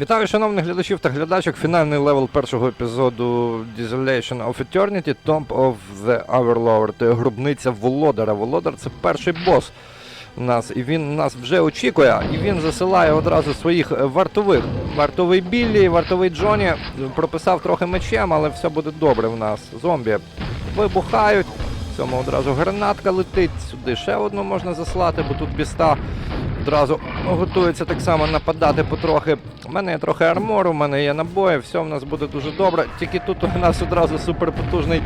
Вітаю, шановних глядачів та глядачок. Фінальний левел першого епізоду Desolation of Eternity, Tomb of the Overlord. Гробниця Володара. Володар це перший бос нас, і він нас вже очікує, і він засилає одразу своїх е, вартових. Вартовий Біллі, вартовий Джоні прописав трохи мечем, але все буде добре в нас. Зомбі вибухають. В Цьому одразу гранатка летить. Сюди ще одну можна заслати, бо тут біста одразу готується так само нападати потрохи. У мене є трохи армору, у мене є набої, все в нас буде дуже добре. Тільки тут у нас одразу суперпотужний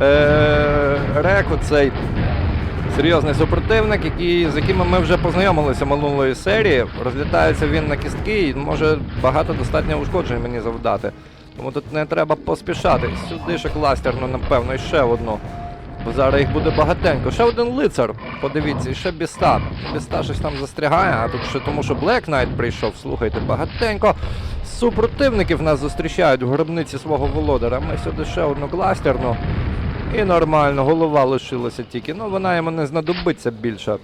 е- рек, оцей серйозний супротивник, який, з яким ми вже познайомилися минулої серії. Розлітається він на кістки і може багато достатньо ушкоджень мені завдати. Тому тут не треба поспішати. Сюди ще кластерну, напевно, ще одну. Бо зараз їх буде багатенько. Ще один лицар, подивіться, і ще біста. Біста щось там застрягає, а тут ще тому, що Black Knight прийшов, слухайте, багатенько. Супротивників нас зустрічають в гробниці свого володаря. Ми сюди ще одну кластерну. І нормально, голова лишилася тільки. Ну вона йому не знадобиться більше.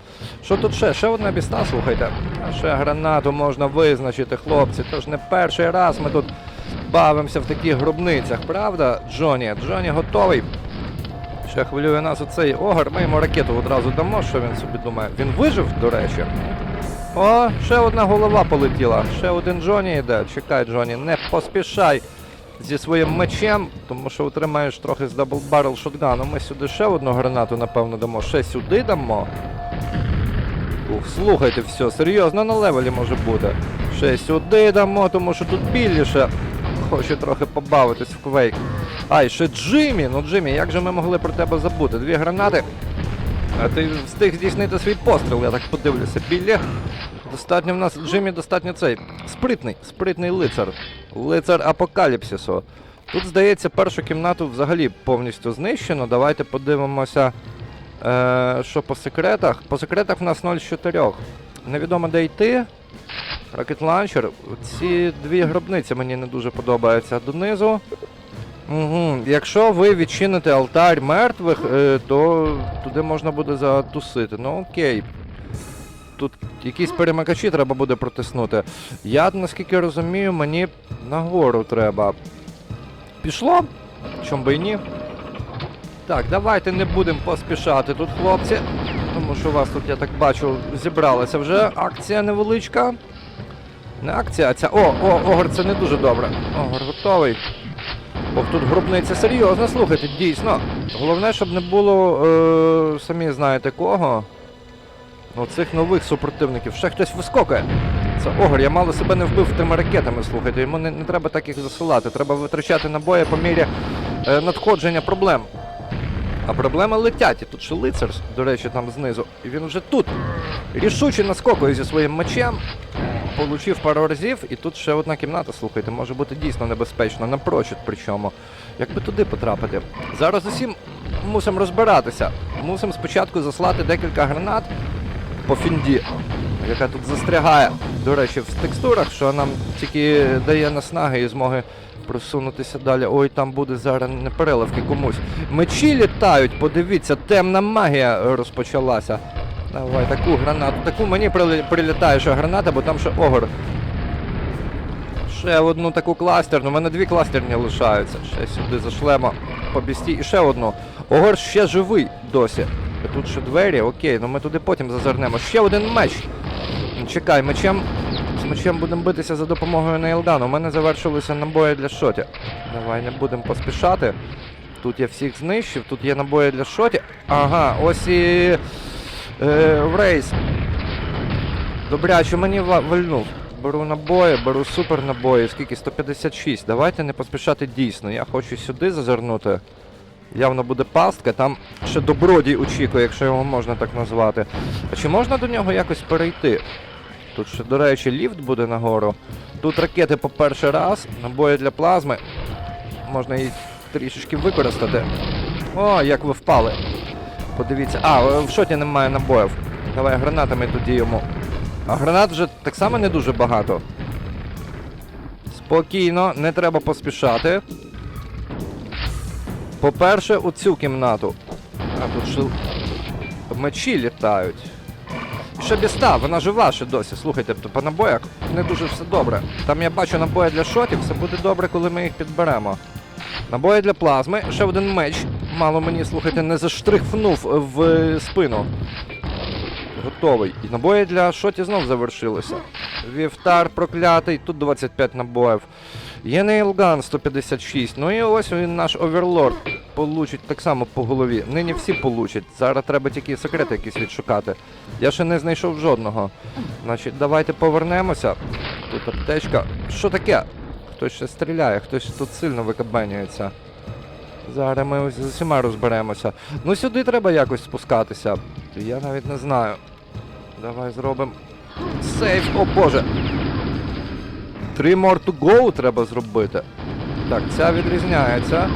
Що тут ще? Ще одна біста, слухайте. Ще гранату можна визначити, хлопці. Тож не перший раз ми тут бавимося в таких гробницях, правда, Джоні? Джоні готовий. Ще хвилює нас оцей огар, ми йому ракету одразу дамо, що він собі думає. Він вижив, до речі. О, ще одна голова полетіла. Ще один Джоні йде. Чекай, Джоні, не поспішай зі своїм мечем, тому що отримаєш трохи з дабл баррел шотгану. Ми сюди ще одну гранату, напевно, дамо. Ще сюди дамо. Ух, слухайте, все, серйозно на левелі може бути. Ще сюди дамо, тому що тут більше хоче трохи побавитись в квейк. А, і ще Джиммі. Ну Джиммі, як же ми могли про тебе забути? Дві гранати. А ти встиг здійснити свій постріл, я так подивлюся. Біллі. Достатньо в нас Джиммі достатньо цей. Спритний, спритний лицар. Лицар апокаліпсису. Тут, здається, першу кімнату взагалі повністю знищено. Давайте подивимося, е, що по секретах. По секретах в нас 0 з 4. Невідомо де йти. Launcher. Ці дві гробниці мені не дуже подобаються донизу. Угу. Якщо ви відчините алтарь мертвих, е, то туди можна буде затусити. Ну окей. Тут якісь перемикачі треба буде протиснути. Я, наскільки розумію, мені нагору треба. Пішло? Чом би і ні? Так, давайте не будемо поспішати тут, хлопці. Тому що у вас тут, я так бачу, зібралася вже акція невеличка. Не акція, а ця. О, о, огор, це не дуже добре. Огор готовий. Бо тут гробниця серйозна, слухайте, дійсно. Головне, щоб не було, е, самі знаєте кого. Оцих нових супротивників. Ще хтось вискокає. Це огор, я мало себе не вбив тими ракетами, слухайте. Йому не, не треба так їх засилати. Треба витрачати набої по мірі е, надходження проблем. А проблеми летять. І тут ще лицар, до речі, там знизу. І він вже тут. Рішуче наскокує зі своїм мечем. Получив пару разів, і тут ще одна кімната, слухайте, може бути дійсно небезпечно, напрочуд причому. Як би туди потрапити? Зараз усім мусимо розбиратися. Мусимо спочатку заслати декілька гранат по фінді, яка тут застрягає. До речі, в текстурах, що нам тільки дає наснаги і змоги просунутися далі. Ой, там буде зараз непереливки комусь. Мечі літають, подивіться, темна магія розпочалася. Давай таку гранату. Таку мені прилітає ще граната, бо там ще огор. Ще одну таку кластерну. У мене дві кластерні лишаються. Ще сюди зашлемо по бісті. І ще одну. Огор ще живий досі. Тут ще двері, окей, ну ми туди потім зазирнемо. Ще один меч. Чекай, мечем. З мечем будемо битися за допомогою Нейлдану. У мене завершилися набої для шоті. Давай не будемо поспішати. Тут я всіх знищив, тут є набої для шоті. Ага, ось і. Е, в рейс. Добряче мені вальнув. Беру набої, беру супер набої. Скільки? 156. Давайте не поспішати дійсно. Я хочу сюди зазирнути. Явно буде пастка, там ще добродій очікує, якщо його можна так назвати. А чи можна до нього якось перейти? Тут ще, до речі, ліфт буде нагору. Тут ракети по перший раз, набої для плазми. Можна її трішечки використати. О, як ви впали. Подивіться. А, е, в шоті немає набоїв. Давай гранатами тоді йому. А гранат вже так само не дуже багато. Спокійно, не треба поспішати. По-перше, у цю кімнату. А тут ще мечі літають. Наша біста, вона жива ще досі. Слухайте, то по набоях не дуже все добре. Там я бачу набої для шотів, все буде добре, коли ми їх підберемо. Набої для плазми, ще один меч. Мало мені, слухайте, не заштрихнув в е, спину. Готовий. І набої для шотів знов завершилися. Вівтар проклятий, тут 25 набоїв. Є нейлган 156. Ну і ось він наш оверлорд. Получить так само по голові. Нині всі получать. Зараз треба тільки секрети якісь відшукати. Я ще не знайшов жодного. Значить, давайте повернемося. Тут аптечка. Що таке? Хтось ще стріляє, хтось тут сильно викабенюється. Зараз ми з усіма розберемося. Ну сюди треба якось спускатися. Я навіть не знаю. Давай зробимо. Сейф, о боже! Три more to go треба зробити. Так, ця відрізняється.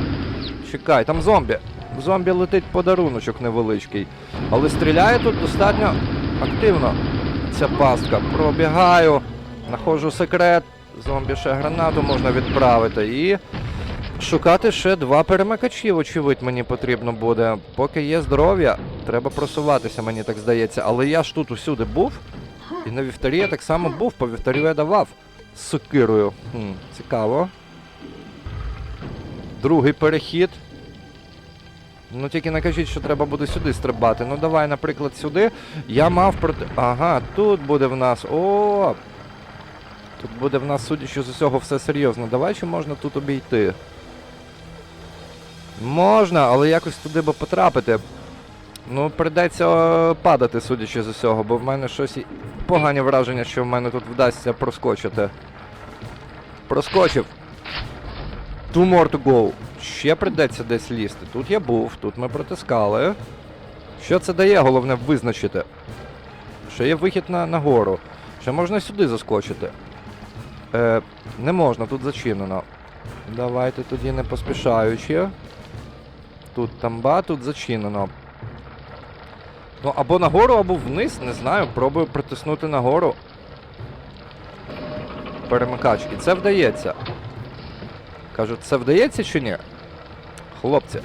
Чекай, там зомбі. В зомбі летить подаруночок невеличкий. Але стріляє тут достатньо активно. Ця пастка. Пробігаю, знаходжу секрет. Зомбі ще гранату можна відправити. І шукати ще два перемикачі, очевидь, мені потрібно буде. Поки є здоров'я, треба просуватися, мені так здається. Але я ж тут усюди був. І на вівтарі я так само був, по вівтарю я давав з сокирою. Хм, цікаво. Другий перехід. Ну тільки не кажіть, що треба буде сюди стрибати. Ну давай, наприклад, сюди. Я мав проти. Ага, тут буде в нас. О! Тут буде в нас, судячи з усього, все серйозно. Давай чи можна тут обійти? Можна, але якось туди би потрапити. Ну, придеться е, падати, судячи з усього, бо в мене щось погані враження, що в мене тут вдасться проскочити. Проскочив. Two more to go. Ще придеться десь лізти. Тут я був, тут ми протискали. Що це дає, головне визначити. Ще є вихід на, на гору. Ще можна сюди заскочити. Е, не можна, тут зачинено. Давайте тоді не поспішаючи. Тут тамба, тут зачинено. Ну, або нагору, або вниз, не знаю. Пробую притиснути нагору. Перемикач. І це вдається. Кажуть, це вдається чи ні? Хлопці.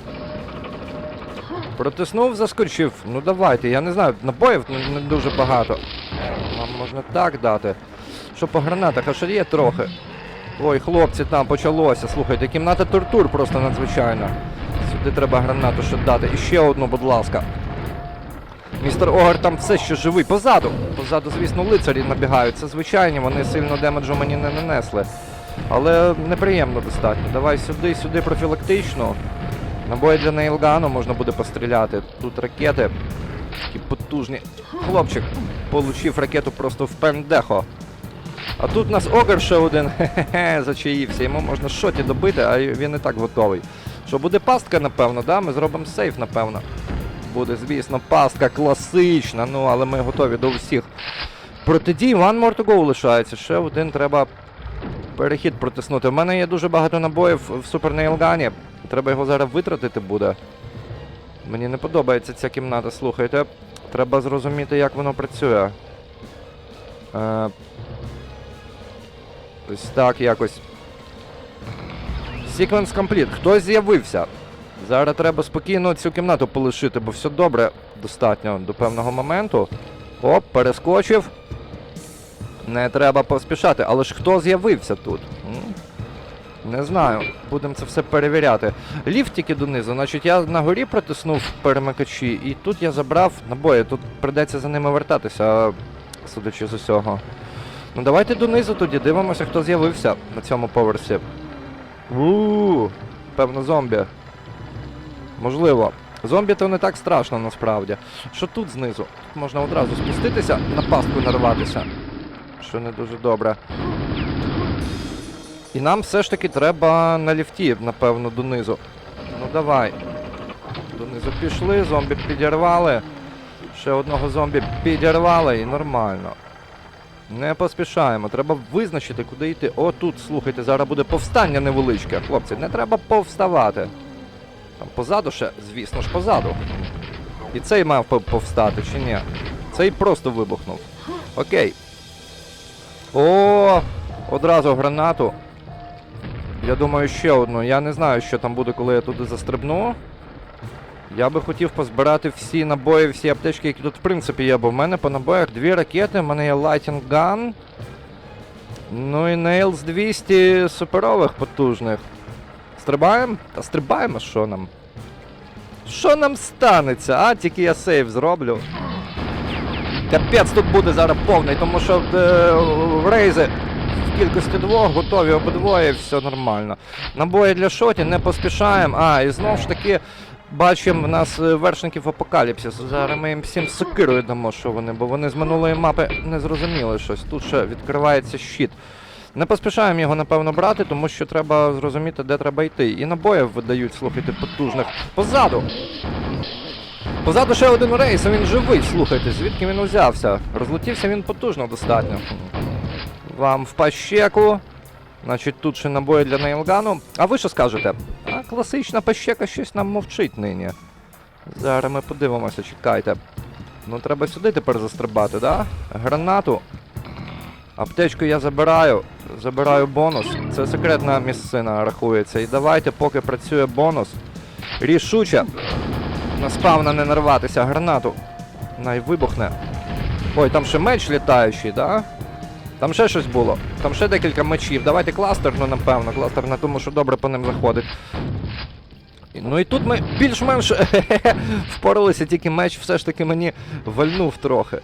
Протиснув, заскочив. Ну давайте, я не знаю, набоїв не, не дуже багато. Вам можна так дати. Що по гранатах, а що є трохи. Ой, хлопці, там почалося. Слухайте, кімната тортур просто надзвичайна. Сюди треба гранату ще дати. І ще одну, будь ласка. Містер Огар там все ще живий. Позаду. Позаду, звісно, лицарі набігають. Це звичайні, вони сильно демеджу мені не нанесли. Але неприємно достатньо. Давай сюди, сюди профілактично. Набої для нейлгану можна буде постріляти. Тут ракети. Такі потужні. Хлопчик получив ракету просто в пендехо. А тут у нас Огар ще один. Хе-хе, зачаївся. Йому можна шоті добити, а він і так готовий. Що буде пастка, напевно, да? Ми зробимо сейф, напевно. Буде, звісно, пастка класична, ну але ми готові до всіх. Протидій, One more to go лишається. Ще один треба перехід протиснути. У мене є дуже багато набоїв в Супер Нейлгані. Треба його зараз витратити буде. Мені не подобається ця кімната, слухайте. Треба зрозуміти, як воно працює. Е, ось так якось. Sequence complete. Хтось з'явився. Зараз треба спокійно цю кімнату полишити, бо все добре достатньо до певного моменту. Оп, перескочив. Не треба поспішати, але ж хто з'явився тут? Не знаю. Будемо це все перевіряти. Ліфт тільки донизу. Значить, я на горі протиснув перемикачі, і тут я забрав набої. Тут придеться за ними вертатися, судячи з усього. Ну давайте донизу тоді, дивимося, хто з'явився на цьому поверсі. Ууу, певно, зомбі. Можливо. Зомбі то не так страшно насправді. Що тут знизу? Тут можна одразу спуститися, на пастку нарватися. Що не дуже добре. І нам все ж таки треба на ліфті, напевно, донизу. Ну давай. Донизу пішли, зомбі підірвали. Ще одного зомбі підірвали і нормально. Не поспішаємо, треба визначити, куди йти. О, тут, слухайте, зараз буде повстання невеличке. Хлопці, не треба повставати. Там позаду ще, звісно ж, позаду. І цей мав повстати, чи ні? Цей просто вибухнув. Окей. О, одразу гранату. Я думаю, ще одну. Я не знаю, що там буде, коли я туди застрибну. Я би хотів позбирати всі набої, всі аптечки, які тут в принципі є, бо в мене по набоях дві ракети, в мене є Lighting Gun. Ну і Nails 200 суперових потужних. Стрибаємо? Та стрибаємо, що нам? Що нам станеться? А, тільки я сейв зроблю. Капець тут буде зараз повний, тому що е, рейзи в кількості двох готові обидвоє, все нормально. Набої для шоті не поспішаємо. А, і знову ж таки. Бачимо, в нас е, вершників апокаліпсису. Зараз ми їм всім сокирою дамо, що вони, бо вони з минулої мапи не зрозуміли щось. Тут ще відкривається щит. Не поспішаємо його, напевно, брати, тому що треба зрозуміти, де треба йти. І набоїв видають, слухайте, потужних. Позаду! Позаду ще один рейс, а він живий, слухайте, звідки він узявся? Розлетівся він потужно достатньо. Вам в пащеку. Значить, тут ще набої для нейлгану. А ви що скажете? А класична пащека щось нам мовчить нині. Зараз ми подивимося, чекайте. Ну треба сюди тепер застрибати, да? Гранату. Аптечку я забираю. Забираю бонус. Це секретна місцина рахується. І давайте, поки працює бонус. Рішуче. На не нарватися. Гранату. Най вибухне. Ой, там ще меч літаючий, да? Там ще щось було. Там ще декілька мечів. Давайте кластерну, напевно. Кластер на тому, що добре по ним заходить. Ну і тут ми більш-менш впоралися, тільки меч все ж таки мені вальнув трохи.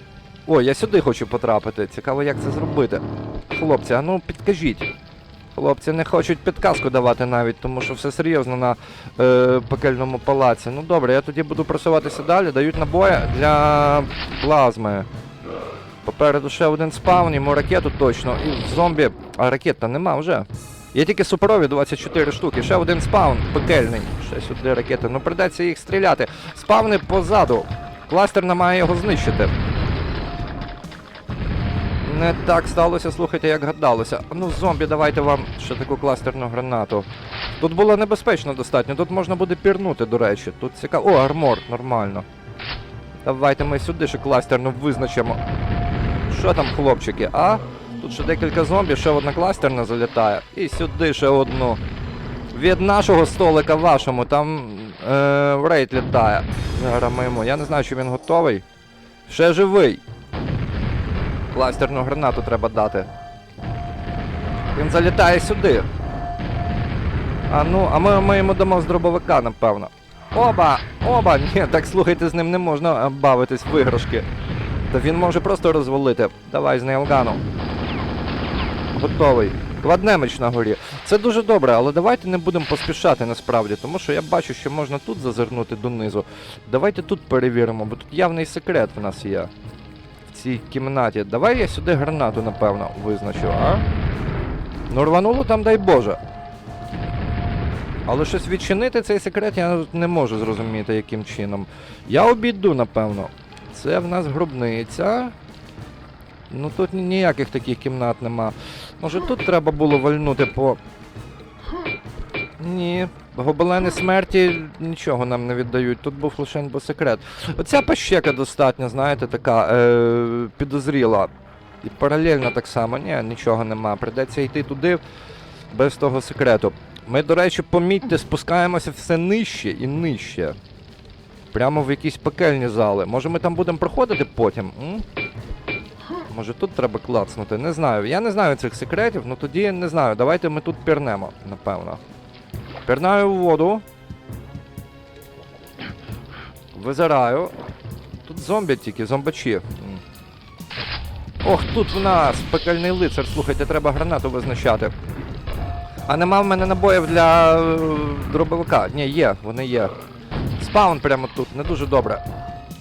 Ой, я сюди хочу потрапити. Цікаво, як це зробити. Хлопці, а ну підкажіть. Хлопці не хочуть підказку давати навіть, тому що все серйозно на е, пекельному палаці. Ну добре, я тоді буду просуватися далі. Дають набої для плазми. Попереду ще один спаун, йому ракету точно. І зомбі. А ракет та нема вже. Є тільки суперові 24 штуки. Ще один спаун пекельний. Ще сюди ракети. Ну придеться їх стріляти. Спавни позаду. Кластер має його знищити. Не так сталося, слухайте, як гадалося. Ну, зомбі, давайте вам ще таку кластерну гранату. Тут було небезпечно достатньо, тут можна буде пірнути, до речі. Тут цікаво. О, армор, нормально. Давайте ми сюди ще кластерну визначимо. Що там, хлопчики, а? Тут ще декілька зомбі, ще одна кластерна залітає. І сюди ще одну. Від нашого столика вашому, там е, рейд літає. Ми. Я не знаю, чи він готовий. Ще живий. Кластерну гранату треба дати. Він залітає сюди. А ну, а ми, ми йому дамо з дробовика, напевно. Оба! Оба! Ні, так слухайте, з ним не можна е, бавитись в іграшки. Та він може просто розвалити. Давай з нейлганом. Готовий. Кваднемич на горі. Це дуже добре, але давайте не будемо поспішати насправді, тому що я бачу, що можна тут зазирнути донизу. Давайте тут перевіримо, бо тут явний секрет в нас є. Цій кімнаті. Давай я сюди гранату, напевно, визначу, а? Ну рвануло там, дай Боже. Але щось відчинити цей секрет я не можу зрозуміти, яким чином. Я обійду, напевно. Це в нас гробниця. Ну тут ніяких таких кімнат нема. Може тут треба було вальнути по. Ні. Гобелени смерті нічого нам не віддають. Тут був лише бо секрет. Оця пащека достатньо, знаєте, така е- підозріла. І паралельно так само. Ні, нічого нема. Придеться йти туди без того секрету. Ми, до речі, помітьте, спускаємося все нижче і нижче. Прямо в якісь пекельні зали. Може ми там будемо проходити потім? М? Може тут треба клацнути? Не знаю. Я не знаю цих секретів, ну тоді не знаю. Давайте ми тут пірнемо, напевно. Пірнаю в воду. Визираю. Тут зомбі тільки, зомбачі. Ох, тут в нас пекельний лицар. Слухайте, треба гранату визначати. А нема в мене набоїв для е, дробовика. Ні, є, вони є. Спаун прямо тут, не дуже добре.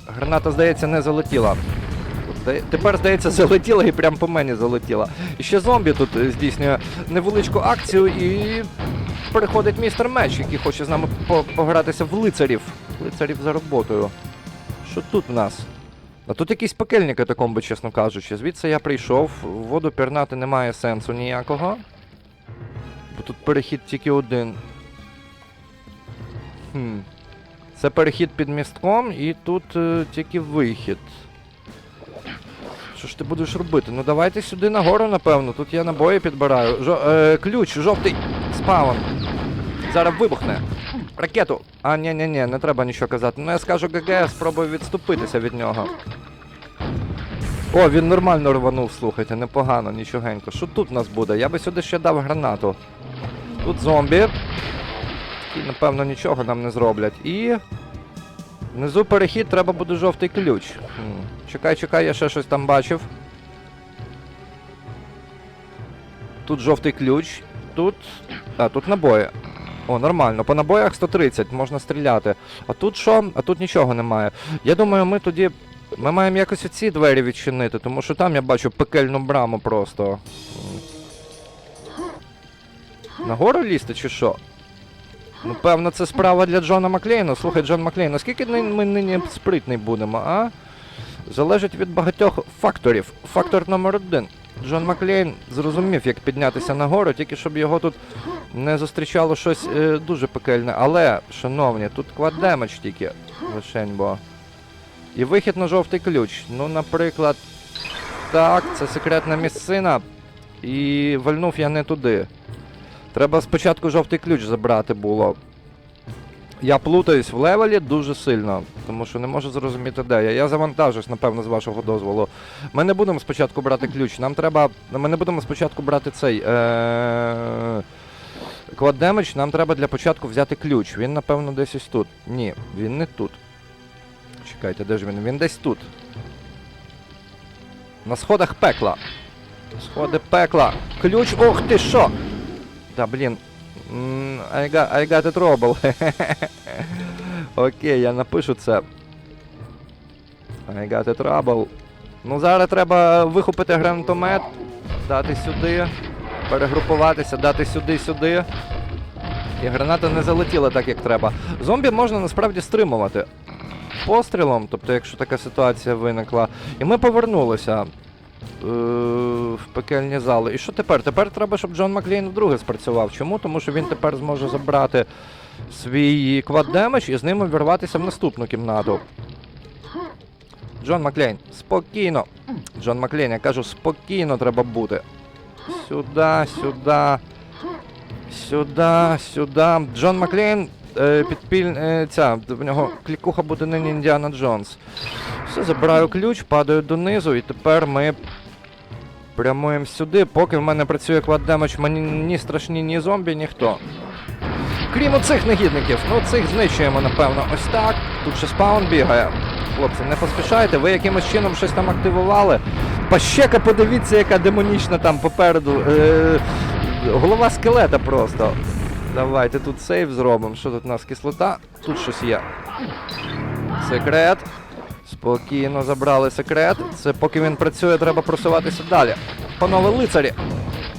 Граната, здається, не залетіла. Тепер, здається, залетіла і прямо по мені залетіла. І ще зомбі тут е, здійснює невеличку акцію і переходить містер Меч, який хоче з нами погратися в лицарів. Лицарів за роботою. Що тут в нас? А тут якісь пекельні катакомби, чесно кажучи. Звідси я прийшов, воду пірнати немає сенсу ніякого. Бо тут перехід тільки один. Хм. Це перехід під містком і тут е, тільки вихід. Що ж ти будеш робити? Ну давайте сюди нагору, напевно. Тут я набої підбираю. Жо, е, ключ, жовтий спаун. Зараз вибухне. Ракету! А, ні, ні, ні, не треба нічого казати. Ну я скажу ГГ, спробую відступитися від нього. О, він нормально рванув, слухайте, непогано, нічогенько. Що тут у нас буде? Я би сюди ще дав гранату. Тут зомбі. Які, напевно, нічого нам не зроблять. І. Внизу перехід треба буде жовтий ключ. Чекай, чекай, я ще щось там бачив. Тут жовтий ключ. Тут. А, тут набої. О, нормально. По набоях 130, можна стріляти. А тут що? А тут нічого немає. Я думаю, ми тоді. Ми маємо якось оці двері відчинити, тому що там я бачу пекельну браму просто. Нагору лізти чи що? Ну, певно, це справа для Джона Маклейна. Слухай, Джон Маклейн, наскільки ми нині спритний будемо, а? Залежить від багатьох факторів. Фактор номер один. Джон Маклейн зрозумів, як піднятися нагору, тільки щоб його тут не зустрічало щось е, дуже пекельне. Але, шановні, тут кваддемедж тільки лишень, бо. І вихід на жовтий ключ. Ну, наприклад, так, це секретна місцина. І вальнув я не туди. Треба спочатку жовтий ключ забрати було. Я плутаюсь в левелі дуже сильно, тому що не можу зрозуміти, де я. Я завантажусь, напевно, з вашого дозволу. Ми не будемо спочатку брати ключ. Нам треба. Ми не будемо спочатку брати цей. Е... Квад нам треба для початку взяти ключ. Він, напевно, десь ось тут. Ні, він не тут. Чекайте, де ж він? Він десь тут. На сходах пекла. Сходи пекла. Ключ. Ох ти що! Да, блін. I got, I got it trouble. Окей, я напишу це. I got it trouble. Ну зараз треба вихопити гранатомет, дати сюди, перегрупуватися, дати сюди-сюди. І граната не залетіла так, як треба. Зомбі можна насправді стримувати пострілом, тобто, якщо така ситуація виникла. І ми повернулися в пекельні зали. І що тепер? Тепер треба, щоб Джон Маклейн вдруге спрацював. Чому? Тому що він тепер зможе забрати свій квад демедж і з ним увірватися в наступну кімнату. Джон Маклейн, спокійно. Джон Маклейн, я кажу, спокійно треба бути. Сюди, сюди. Сюди, сюди. Джон Маклейн, е, підпіль... Е, ця, в нього клікуха буде нині Індіана Джонс. Все, забираю ключ, падаю донизу, і тепер ми прямуємо сюди. Поки в мене працює кваддемедж, мені ні страшні, ні зомбі, ніхто. Крім оцих негідників, ну цих знищуємо, напевно, ось так. Тут ще спаун бігає. Хлопці, не поспішайте, ви якимось чином щось там активували. Пащека, подивіться, яка демонічна там попереду. Е- голова скелета просто. Давайте тут сейв зробимо. Що тут у нас кислота? Тут щось є. Секрет. Спокійно забрали секрет. Це поки він працює, треба просуватися далі. Панове лицарі.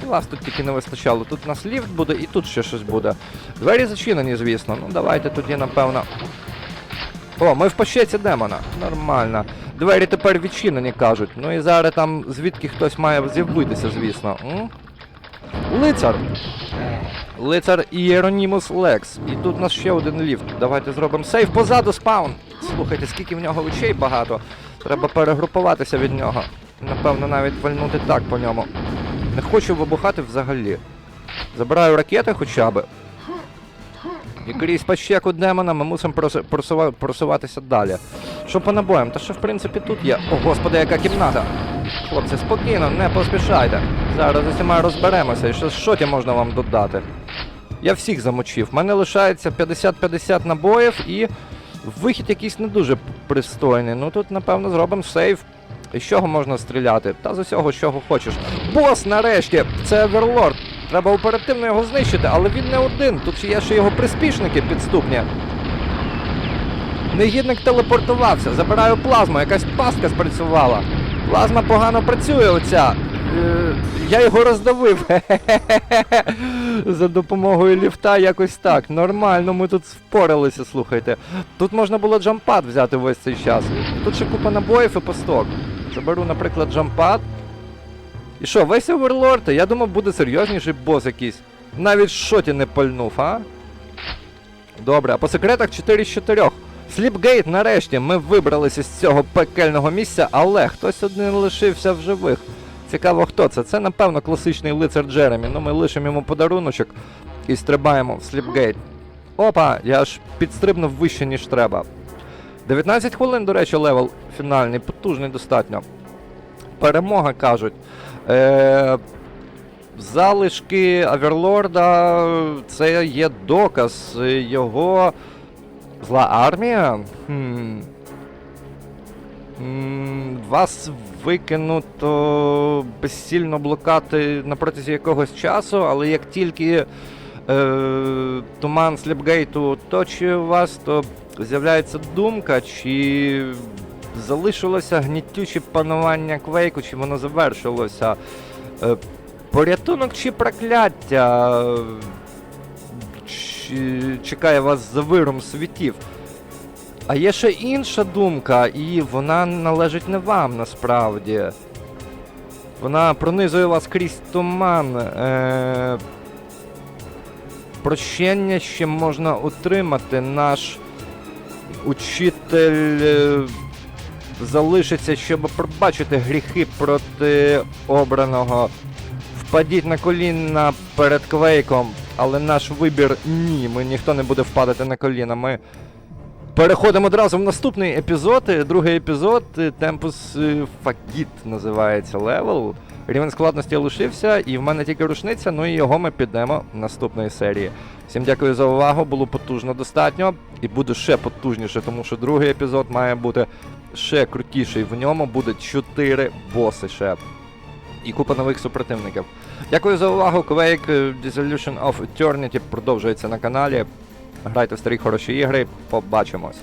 Вас тут тільки не вистачало. Тут у нас ліфт буде і тут ще щось буде. Двері зачинені, звісно. Ну давайте тоді, напевно. О, ми в пащеці демона. Нормально. Двері тепер відчинені, кажуть. Ну і зараз там звідки хтось має з'явитися, звісно. М? Лицар. Лицар Іеронімус Лекс. І тут у нас ще один ліфт. Давайте зробимо сейф позаду спаун. Слухайте, скільки в нього очей багато. Треба перегрупуватися від нього. Напевно, навіть вальнути так по ньому. Не хочу вибухати взагалі. Забираю ракети хоча б. І крізь пащеку демона ми мусимо просува- просуватися далі. Що по набоям? Та що в принципі тут є. О, господи, яка кімната! Хлопці, спокійно, не поспішайте. Зараз з усіма розберемося, і ще з шоті можна вам додати. Я всіх замочив. У мене лишається 50-50 набоїв і вихід якийсь не дуже пристойний. Ну тут, напевно, зробимо сейф. З чого можна стріляти? Та з усього, з чого хочеш. Бос, нарешті! Це Оверлорд. Треба оперативно його знищити, але він не один. Тут є ще його приспішники підступні. Негідник телепортувався, забираю плазму, якась пастка спрацювала. Плазма погано працює оця. Е, я його роздавив. За допомогою ліфта якось так. Нормально, ми тут впоралися, слухайте. Тут можна було джампад взяти весь цей час. Тут ще купа набоїв і пасток. Заберу, наприклад, джампад. І що, весь оверлорд? Я думав, буде серйозніший бос якийсь. Навіть шоті не пальнув, а? Добре, а по секретах 4 з 4. Сліпгейт, нарешті, ми вибралися з цього пекельного місця, але хтось один лишився в живих. Цікаво, хто це? Це, напевно, класичний лицар Джеремі. Ну, ми лишимо йому подаруночок і стрибаємо в Сліпгейт. Опа, я аж підстрибнув вище, ніж треба. 19 хвилин, до речі, левел фінальний, потужний достатньо. Перемога кажуть. Е, залишки Аверлорда це є доказ його зла армія. Хм. Вас викинуто безсильно блокати на протязі якогось часу, але як тільки е, туман Сліпгейту оточує вас, то з'являється думка, чи залишилося гнітюче панування квейку, чи воно завершилося. Е, порятунок чи прокляття чекає вас за виром світів. А є ще інша думка, і вона належить не вам насправді. Вона пронизує вас крізь туман. Е- прощення ще можна отримати. Наш учитель е, залишиться, щоб пробачити гріхи проти обраного. Впадіть на коліна перед квейком, але наш вибір ні. Ми ніхто не буде впадати на коліна. Ми переходимо одразу в наступний епізод. Другий епізод Темпус е, Fagit називається левел. Рівень складності лишився, і в мене тільки рушниця, ну і його ми підемо наступної серії. Всім дякую за увагу, було потужно достатньо, і буде ще потужніше, тому що другий епізод має бути ще крутіший. В ньому буде 4 боси ще. І купа нових супротивників. Дякую за увагу. Quake е, Dissolution of Eternity продовжується на каналі. Грайте в старі хороші ігри. Побачимось.